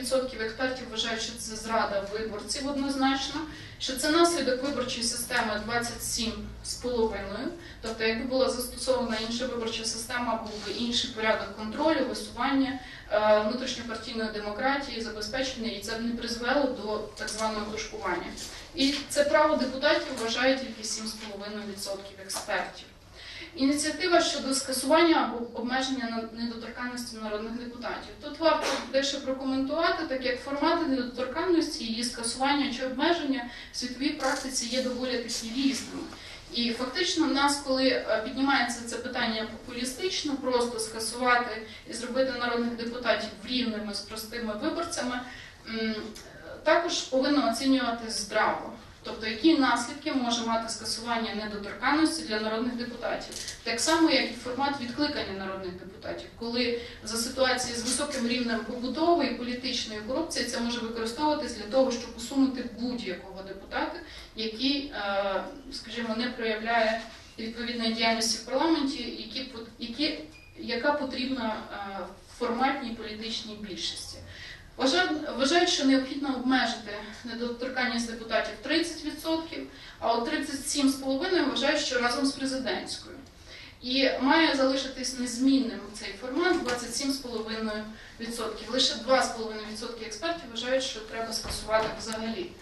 60% експертів вважають, що це зрада виборців однозначно, що це наслідок виборчої системи 27,5. Тобто, якби була застосована інша виборча система, був би інший порядок контролю, висування е, внутрішньопартійної демократії, забезпечення, і це б не призвело до так званого тушкування. І це право депутатів вважає тільки 7,5% експертів. Ініціатива щодо скасування або обмеження недоторканності народних депутатів. Тут варто дещо прокоментувати, так як формати недоторканності, її скасування чи обмеження в світовій практиці є доволі таки різними. І фактично, в нас, коли е, піднімається це питання популістично, просто скасувати і зробити народних депутатів рівними з простими виборцями, також повинно оцінювати здраво. Тобто, які наслідки може мати скасування недоторканності для народних депутатів, так само, як і формат відкликання народних депутатів, коли за ситуації з високим рівнем побутової і політичної корупції це може використовуватись для того, щоб усунути будь-якого депутата, який, е, скажімо, не проявляє відповідної діяльності в парламенті, які, яка потрібна е, в форматній політичній більшості. Вважають, що необхідно обмежити недоторканність депутатів 30%, а от 37,5% вважають, що разом з президентською. І має залишитись незмінним цей формат 27,5%. Лише 2,5% експертів вважають, що треба скасувати взагалі